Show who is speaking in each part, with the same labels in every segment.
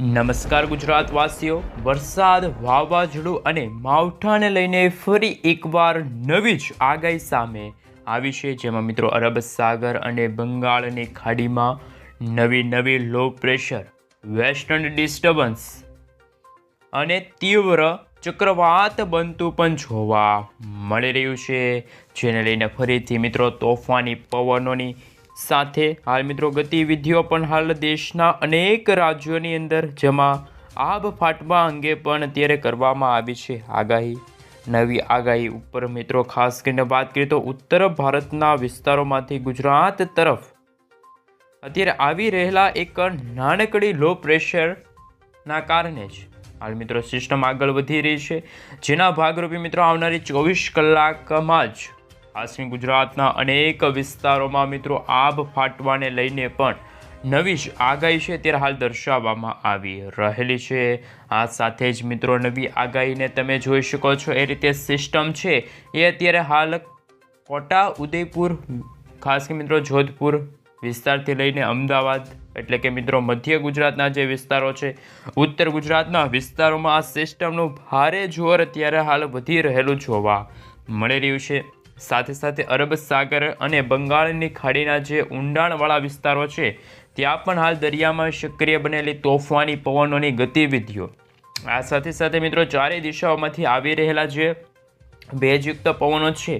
Speaker 1: નમસ્કાર ગુજરાતવાસીઓ. વરસાદ, વાવાઝોડું અને માવઠાને લઈને ફરી એકવાર નવી જ આગાહી સામે આવી છે. જેમાં મિત્રો અરબ સાગર અને બંગાળની ખાડીમાં નવી નવી લો પ્રેશર વેસ્ટર્ન ડિસ્ટર્બન્સ અને તીવ્ર ચક્રવાત બનતું પણ જોવા મળી રહ્યું છે. જેને લઈને ફરીથી મિત્રો તોફાની પવનોની સાથે હાલ મિત્રો ગતિવિધિઓ પણ હાલ દેશના અનેક રાજ્યોની અંદર જેમાં આબ ફાટવા અંગે પણ અત્યારે કરવામાં આવી છે આગાહી. નવી આગાહી ઉપર મિત્રો ખાસ કરીને વાત કરીએ તો ઉત્તર ભારતના વિસ્તારોમાંથી ગુજરાત તરફ અત્યારે આવી રહેલા એક નાનકડી લો પ્રેશરના કારણે જ હાલ મિત્રો સિસ્ટમ આગળ વધી રહી છે. જેના ભાગરૂપે મિત્રો આવનારી ચોવીસ કલાકમાં જ ખાસ ગુજરાતના અનેક વિસ્તારોમાં મિત્રો આબ ફાટવાને લઈને પણ નવી જ આગાહી છે. ત્યારે હાલ દર્શાવવામાં આવી રહેલી છે. આ સાથે જ મિત્રો નવી આગાહીને તમે જોઈ શકો છો. એ રીતે સિસ્ટમ છે. એ અત્યારે હાલ કોટા, ઉદયપુર, ખાસ કે મિત્રો જોધપુર વિસ્તારથી લઈને અમદાવાદ, એટલે કે મિત્રો મધ્ય ગુજરાતના જે વિસ્તારો છે, ઉત્તર ગુજરાતના વિસ્તારોમાં આ સિસ્ટમનું ભારે જોર અત્યારે હાલ વધી રહેલું જોવા મળી રહ્યું છે. સાથે સાથે અરબ સાગર અને બંગાળની ખાડીના જે ઊંડાણવાળા વિસ્તારો છે, ત્યાં પણ હાલ દરિયામાં સક્રિય બનેલી તોફાની પવનોની ગતિવિધિઓ. આ સાથે સાથે મિત્રો ચારેય દિશાઓમાંથી આવી રહેલા જે ભેજયુક્ત પવનો છે,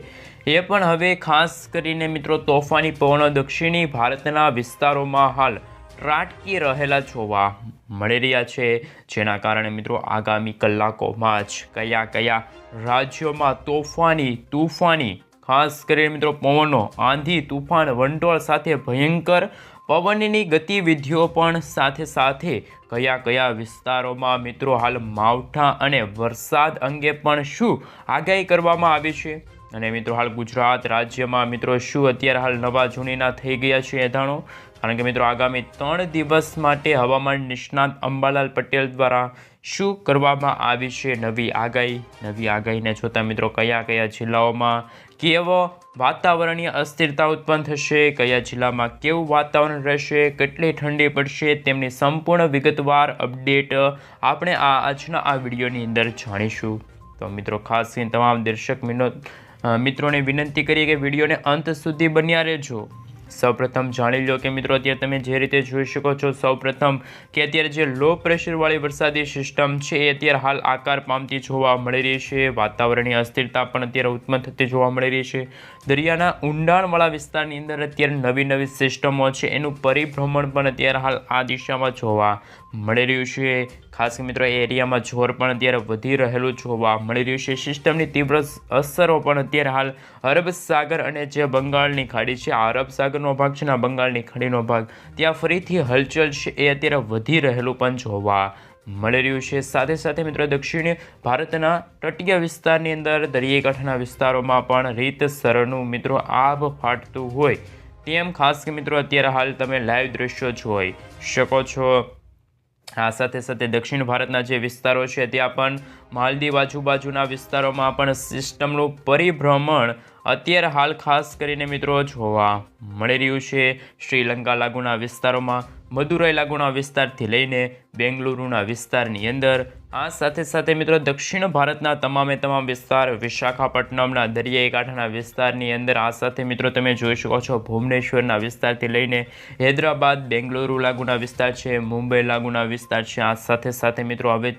Speaker 1: એ પણ હવે ખાસ કરીને મિત્રો તોફાની પવનો દક્ષિણી ભારતના વિસ્તારોમાં હાલ ત્રાટકી રહેલા જોવા મળી રહ્યા છે. જેના કારણે મિત્રો આગામી કલાકોમાં જ કયા કયા રાજ્યોમાં તોફાની, તુફાની, ખાસ કરીને મિત્રો પવનો, આંધી, તુફાન, વંટોળ સાથે ભયંકર પવનની ગતિવિધિઓ પણ સાથે સાથે કયા કયા વિસ્તારોમાં મિત્રો હાલ માવઠા અને વરસાદ અંગે પણ શું આગાહી કરવામાં આવી છે? અને મિત્રો હાલ ગુજરાત રાજ્યમાં મિત્રો શું? અત્યારે હાલ નવા જૂનીના થઈ ગયા છે એ જાણો કારણ કે મિત્રો આગામી ત્રણ દિવસ માટે હવામાન નિષ્ણાત અંબાલાલ પટેલ દ્વારા શું કરવામાં આવી છે નવી આગાહી? નવી આગાહીને જોતા મિત્રો કયા કયા જિલ્લાઓમાં કેવો વાતાવરણીય અસ્થિરતા ઉત્પન્ન થશે? કયા જિલ્લામાં કેવું વાતાવરણ રહેશે? કેટલી ઠંડી પડશે? તેમની સંપૂર્ણ વિગતવાર અપડેટ આપણે આ આજના આ વિડીયોની અંદર જાણીશું. તો મિત્રો ખાસ કરીને તમામ દર્શક મિનો મિત્રોને વિનંતી કરીએ કે વિડીયોને અંત સુધી બન્યા રહેજો. સૌપ્રથમ જાણી લો કે મિત્રો, અત્યારે તમે જે રીતે જોઈ શકો છો, સૌપ્રથમ કે અત્યારે જે લો પ્રેશરવાળી વરસાદી સિસ્ટમ છે, એ અત્યારે હાલ આકાર પામતી જોવા મળી રહી છે. વાતાવરણની અસ્થિરતા પણ અત્યારે ઉત્પન્ન થતી જોવા મળી રહી છે. દરિયાના ઊંડાણવાળા વિસ્તારની અંદર અત્યારે નવી નવી સિસ્ટમો છે, એનું પરિભ્રમણ પણ અત્યારે હાલ આ દિશામાં જોવા મળી રહ્યું છે. ખાસ કરી મિત્રો, એ એરિયામાં જોર પણ અત્યારે વધી રહેલું જોવા મળી રહ્યું છે. સિસ્ટમની તીવ્ર અસરો પણ અત્યારે હાલ અરબ સાગર અને જે બંગાળની ખાડી છે, આ અરબ સાગરનો ભાગ છે ને બંગાળની ખાડીનો ભાગ, ત્યાં ફરીથી હલચલ છે, એ અત્યારે વધી રહેલું પણ જોવા મળી રહ્યું છે. સાથે સાથે મિત્રો, દક્ષિણ ભારતના તટીય વિસ્તારની અંદર, દરિયાકાંઠાના વિસ્તારોમાં પણ રીતસરનું મિત્રો આભ ફાટતું હોય. તેમ ખાસ કે મિત્રો, અત્યારે હાલ તમે લાઈવ દ્રશ્યો જોઈ શકો છો. આ સાથે સાથે દક્ષિણ ભારતના જે વિસ્તારો છે, ત્યાં પણ માલદીવ આજુબાજુના વિસ્તારોમાં પણ સિસ્ટમનું પરિભ્રમણ અત્યારે હાલ ખાસ કરીને મિત્રો જોવા મળી રહ્યું છે. શ્રીલંકા લાગુના વિસ્તારોમાં, મદુરાઈ લાગુના વિસ્તારથી લઈને બેંગલુરુના વિસ્તારની અંદર આ સાથે સાથે મિત્રો દક્ષિણ ભારતના તમામે તમામ વિસ્તાર, વિશાખાપટ્ટનમના દરિયાઈ કાંઠાના વિસ્તારની અંદર આ સાથે મિત્રો તમે જોઈ શકો છો ભુવનેશ્વરના વિસ્તારથી લઈને હૈદરાબાદ, બેંગલુરુ લાગુના વિસ્તાર છે, મુંબઈ લાગુના વિસ્તાર છે. આ સાથે સાથે મિત્રો હવે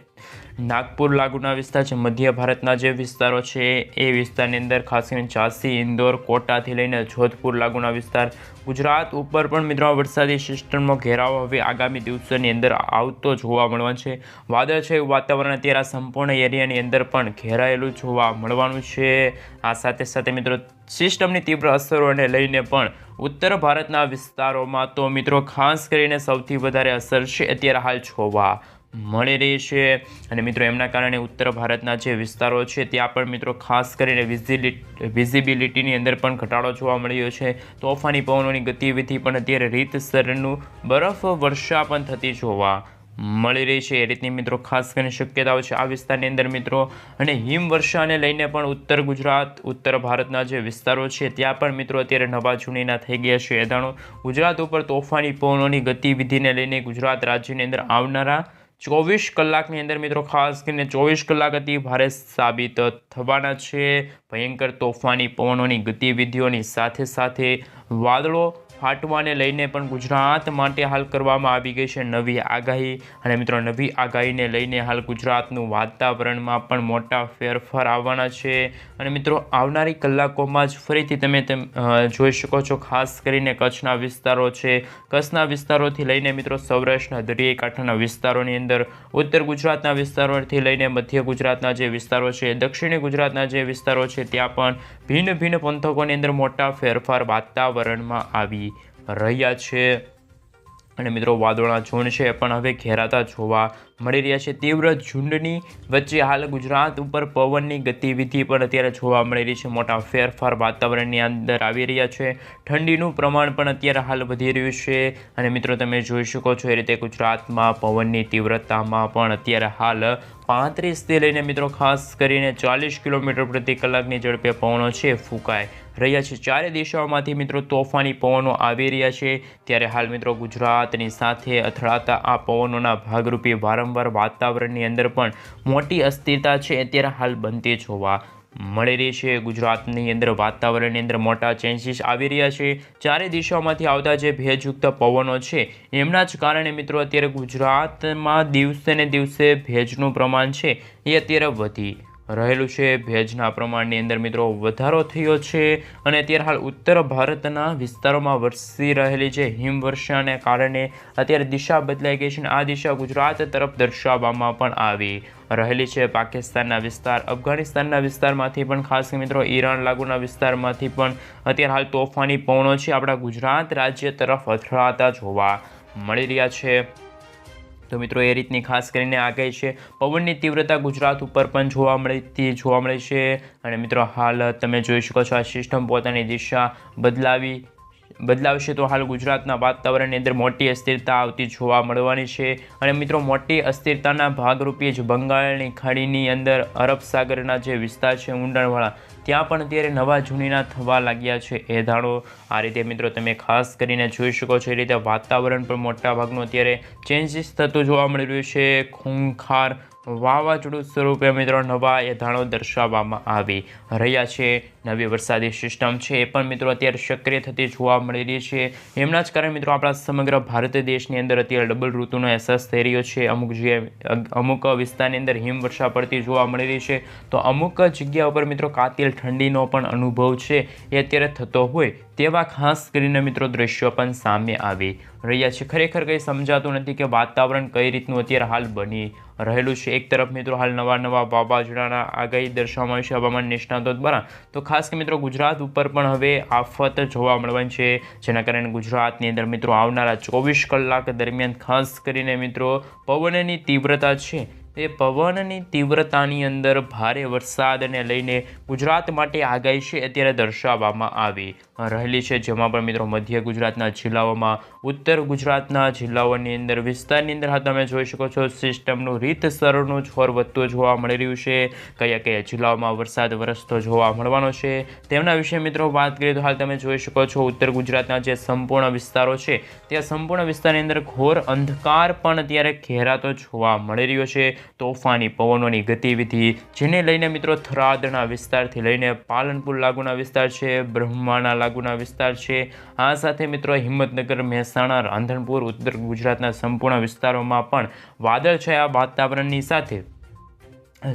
Speaker 1: નાગપુર લાગુના વિસ્તાર છે, મધ્ય ભારતના જે વિસ્તારો છે, એ વિસ્તારની અંદર ખાસ કરીને ઝાંસી, ઇન્દોર, કોટાથી લઈને જોધપુર લાગુના વિસ્તાર. ગુજરાત ઉપર પણ મિત્રો વરસાદી સિસ્ટમનો ઘેરાવો હવે આગામી દિવસોની અંદર આવતો જોવા મળવાનો છે. વાદળ છે વાતાવરણ અત્યારે આ સંપૂર્ણ એરિયાની અંદર પણ ઘેરાયેલું જોવા મળવાનું છે. આ સાથે સાથે મિત્રો સિસ્ટમની તીવ્ર અસરોને લઈને પણ ઉત્તર ભારતના વિસ્તારોમાં તો મિત્રો ખાસ કરીને સૌથી વધારે અસર છે અત્યારે હાલ જોવા મળી રહી છે. અને મિત્રો, એમના કારણે ઉત્તર ભારતના જે વિસ્તારો છે, ત્યાં પણ મિત્રો ખાસ કરીને વિઝિબિલિટી વિઝિબિલિટીની અંદર પણ ઘટાડો જોવા મળ્યો છે. તોફાની પવનોની ગતિવિધિ પણ અત્યારે રીતસરનું બરફ વર્ષા પણ થતી જોવા મળી રહી છે. એ રીતની મિત્રો ખાસ કરીને શક્યતાઓ છે આ વિસ્તારની અંદર મિત્રો. અને હિમવર્ષાને લઈને પણ ઉત્તર ગુજરાત, ઉત્તર ભારતના જે વિસ્તારો છે, ત્યાં પણ મિત્રો અત્યારે નવા જૂનીના થઈ ગયા છે. એધાણો ગુજરાત ઉપર તોફાની પવનોની ગતિવિધિને લઈને ગુજરાત રાજ્યની અંદર આવનારા ચોવીસ કલાકની અંદર મિત્રો, ખાસ કરીને ચોવીસ કલાક અતિ ભારે સાબિત થવાના છે. ભયંકર તોફાની, પવનોની ગતિવિધિઓની સાથે સાથે વાદળો ફાટવાને લઈને પણ ગુજરાત માટે હાલ કરવામાં આવી ગઈ છે નવી આગાહી. અને મિત્રો, નવી આગાહીને લઈને હાલ ગુજરાતનું વાતાવરણમાં પણ મોટા ફેરફાર આવવાના છે. અને મિત્રો, આવનારી કલાકોમાં જ ફરીથી તમે જોઈ શકો છો, ખાસ કરીને કચ્છના વિસ્તારો છે. કચ્છના વિસ્તારોથી લઈને મિત્રો, સૌરાષ્ટ્રના દરિયાઈ કાંઠાના વિસ્તારોની અંદર, ઉત્તર ગુજરાતના વિસ્તારોથી લઈને મધ્ય ગુજરાતના જે વિસ્તારો છે, દક્ષિણ ગુજરાતના જે વિસ્તારો છે, ત્યાં પણ ભિન્ન ભિન્ન પંથકોની અંદર મોટા ફેરફાર વાતાવરણમાં આવી રહ્યા છે. અને મિત્રો વાદળના ઝુંડ છે પણ હવે ઘેરાતા જોવા મળી રહ્યા છે. તીવ્ર ઝુંડની વચ્ચે હાલ ગુજરાત ઉપર પવનની ગતિવિધિ પણ અત્યારે જોવા મળી રહી છે. મોટા ફેરફાર વાતાવરણની અંદર આવી રહ્યા છે. ઠંડીનું પ્રમાણ પણ અત્યારે હાલ વધી રહ્યું છે અને મિત્રો તમે જોઈ શકો છો એ રીતે ગુજરાતમાં પવનની તીવ્રતામાં પણ અત્યારે હાલ પાંત્રીસથી લઈને મિત્રો ખાસ કરીને ચાલીસ કિલોમીટર પ્રતિ કલાકની ઝડપે પવનો છે ફૂંકાય રહ્યા છે. ચારે દિશાઓમાંથી મિત્રો તોફાની પવનો આવી રહ્યા છે. ત્યારે હાલ મિત્રો ગુજરાતની સાથે અથડાતા આ પવનોના ભાગરૂપે વારંવાર વાતાવરણની અંદર પણ મોટી અસ્થિરતા છે, અત્યારે હાલ બનતી જોવા મળી રહી છે. ગુજરાતની અંદર વાતાવરણની અંદર મોટા ચેન્જીસ આવી રહ્યા છે. ચારે દિશાઓમાંથી આવતા જે ભેજયુક્ત પવનો છે, એમના જ કારણે મિત્રો અત્યારે ગુજરાતમાં દિવસે ને દિવસે ભેજનું પ્રમાણ છે, એ અત્યારે વધી રહેલું છે. ભેજના પ્રમાણની અંદર મિત્રો વધારો થયો છે અને અત્યારે હાલ ઉત્તર ભારતના વિસ્તારોમાં વરસી રહેલી છે હિમવર્ષાને કારણે અત્યારે દિશા બદલાઈ ગઈ છે અને આ દિશા ગુજરાત તરફ દર્શાવવામાં પણ આવી રહેલી છે. પાકિસ્તાનના વિસ્તાર, અફઘાનિસ્તાનના વિસ્તારમાંથી પણ ખાસ મિત્રો ઈરાન લાગુના વિસ્તારમાંથી પણ અત્યારે હાલ તોફાની પવનો છે. આપણા ગુજરાત રાજ્ય તરફ અથડાતા જોવા મળી રહ્યા છે. તો મિત્રો એ રીતની ખાસ કરીને આગાહી છે? પવનની તીવ્રતા ગુજરાત ઉપર પણ જોવા મળતી, જોવા મળે છે. અને મિત્રો હાલ તમે જોઈ શકો છો આ સિસ્ટમ પોતાની દિશા બદલાવી બદલાવશે તો હાલ ગુજરાતના વાતાવરણની અંદર મોટી અસ્થિરતા આવતી જોવા મળવાની છે. અને મિત્રો, મોટી અસ્થિરતાના ભાગરૂપે જ બંગાળની ખાડીની અંદર અરબ સાગરના જે વિસ્તાર છે ઊંડાણવાળા, ત્યાં પણ અત્યારે નવા જૂનીના થવા લાગ્યા છે. એ આ રીતે મિત્રો તમે ખાસ કરીને જોઈ શકો છો, એ રીતે વાતાવરણ પણ મોટા ભાગનું અત્યારે ચેન્જીસ થતું જોવા મળી રહ્યું છે. ખૂંખાર વાવાઝોડું સ્વરૂપે મિત્રો નવા એધાણો દર્શાવવામાં આવી રહ્યા છે. નવી વરસાદી સિસ્ટમ છે. એ પણ મિત્રો અત્યારે સક્રિય થતી જોવા મળી રહી છે. એમના જ કારણે મિત્રો આપણા સમગ્ર ભારત દેશની અંદર અત્યારે ડબલ ઋતુનો અહેસાસ થઈ રહ્યો છે. અમુક જગ્યાએ અમુક વિસ્તારની અંદર હિમવર્ષા પડતી જોવા મળી રહી છે. તો અમુક જગ્યા ઉપર મિત્રો કાતિલ ઠંડીનો પણ અનુભવ છે. એ અત્યારે થતો હોય તેવા ખાસ કરીને મિત્રો દ્રશ્યો પણ સામે આવી રહ્યા છે. ખરેખર કંઈ સમજાતું નથી કે વાતાવરણ કઈ રીતનું અત્યારે હાલ બની રહેલું છે. એક તરફ મિત્રો હાલ નવા નવા વાવાઝોડાના આગાહી દર્શાવવામાં આવી છે હવામાન નિષ્ણાતો દ્વારા. તો ખાસ કે મિત્રો ગુજરાત ઉપર પણ હવે આફત જોવા મળવાની છે, જેના કારણે ગુજરાતની અંદર મિત્રો આવનારા ચોવીસ કલાક દરમિયાન ખાસ કરીને મિત્રો પવનની તીવ્રતા છે. એ પવનની તીવ્રતાની અંદર ભારે વરસાદને લઈને ગુજરાત માટે આગાહી છે, અત્યારે દર્શાવવામાં આવી રહેલી છે. જેમાં પણ મિત્રો મધ્ય ગુજરાતના જિલ્લાઓમાં ઉત્તર ગુજરાતના જિલ્લાઓની અંદર વિસ્તારની અંદર તમે જોઈ શકો છો સિસ્ટમનું રીતસરનું છોર વધતું જોવા મળી રહ્યું છે. કયા કયા જિલ્લાઓમાં વરસાદ વરસતો જોવા મળવાનો છે. તેમના વિશે મિત્રો વાત કરીએ તો હાલ તમે જોઈ શકો છો ઉત્તર ગુજરાતના જે સંપૂર્ણ વિસ્તારો છે, ત્યાં સંપૂર્ણ વિસ્તારની અંદર ઘોર અંધકાર પણ અત્યારે ઘેરાતો જોવા મળી રહ્યો છે. તોફાની પવનોની ગતિવિધિ જેને લઈને મિત્રો થરાદના વિસ્તારથી લઈને પાલનપુર લાગુના વિસ્તાર છે, બ્રહ્માના લાગુના વિસ્તાર છે. આ સાથે મિત્રો હિંમતનગર, મહેસાણા, રાંધણપુર, ઉત્તર ગુજરાતના સંપૂર્ણ વિસ્તારોમાં પણ વાદળછાયા વાતાવરણની સાથે.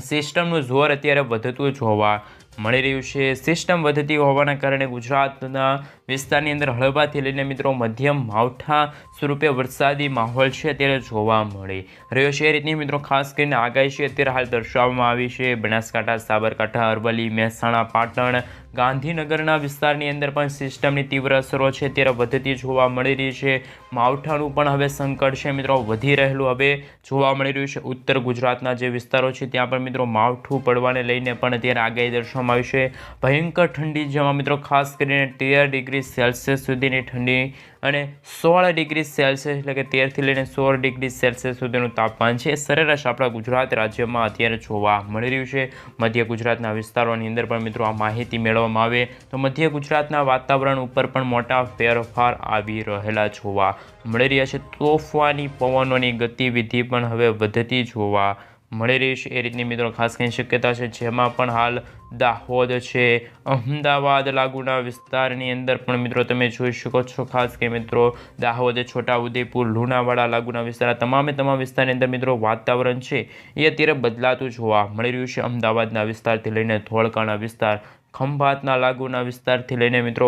Speaker 1: સિસ્ટમનું જોર અત્યારે વધતું જોવા મળી રહ્યું છે. સિસ્ટમ વધતી હોવાના કારણે ગુજરાતના વિસ્તારની અંદર હળવાથી લઈને મિત્રો મધ્યમ માવઠા સ્વરૂપે વરસાદી માહોલ છે અત્યારે જોવા મળી રહ્યો છે. એ રીતની મિત્રો ખાસ કરીને આગાહી છે, અત્યારે હાલ દર્શાવવામાં આવી છે. બનાસકાંઠા, સાબરકાંઠા, અરવલ્લી, મહેસાણા, પાટણ ગાંધીનગરના વિસ્તારની અંદર પણ સિસ્ટમની તીવ્ર અસરો છે. અત્યારે વધતી જોવા મળી રહી છે. માવઠાનું પણ હવે સંકટ છે મિત્રો. વધી રહેલું હવે જોવા મળી રહ્યું છે. ઉત્તર ગુજરાતના જે વિસ્તારો છે, ત્યાં પણ મિત્રો માવઠું પડવાને લઈને પણ અત્યારે આગાહી દર્શાવવામાં આવી છે. ભયંકર ઠંડી જેમાં મિત્રો ખાસ કરીને તેર ડિગ્રી સેલ્સિયસ સુધીની ઠંડી અને સોળ ડિગ્રી સેલ્સિયસ એટલે કે તેરથી લઈને સોળ ડિગ્રી સેલ્સિયસ સુધીનું તાપમાન છે. સરેરાશ આપણા ગુજરાત રાજ્યમાં અત્યારે જોવા મળી રહ્યું છે. મધ્ય ગુજરાતના વિસ્તારોની અંદર પણ મિત્રો આ માહિતી મેળવવામાં આવે તો મધ્ય ગુજરાતના વાતાવરણ ઉપર પણ મોટા ફેરફાર આવી રહેલા જોવા મળી રહ્યા છે. તોફવાની પવનોની ગતિવિધિ પણ હવે વધતી જોવા મળી રહી છે. એ રીતની મિત્રો ખાસ કંઈ શક્યતા છે. જેમાં પણ હાલ દાહોદ છે. અમદાવાદ લાગુના વિસ્તારની અંદર પણ મિત્રો તમે જોઈ શકો છો ખાસ કે મિત્રો દાહોદ, છોટાઉદેપુર, લુણાવાડા લાગુના વિસ્તાર તમામે તમામ વિસ્તારની અંદર મિત્રો વાતાવરણ છે. એ અત્યારે બદલાતું જોવા મળી રહ્યું છે. અમદાવાદના વિસ્તારથી લઈને ધોળકાના વિસ્તાર, ખંભાતના લાગુના વિસ્તારથી લઈને મિત્રો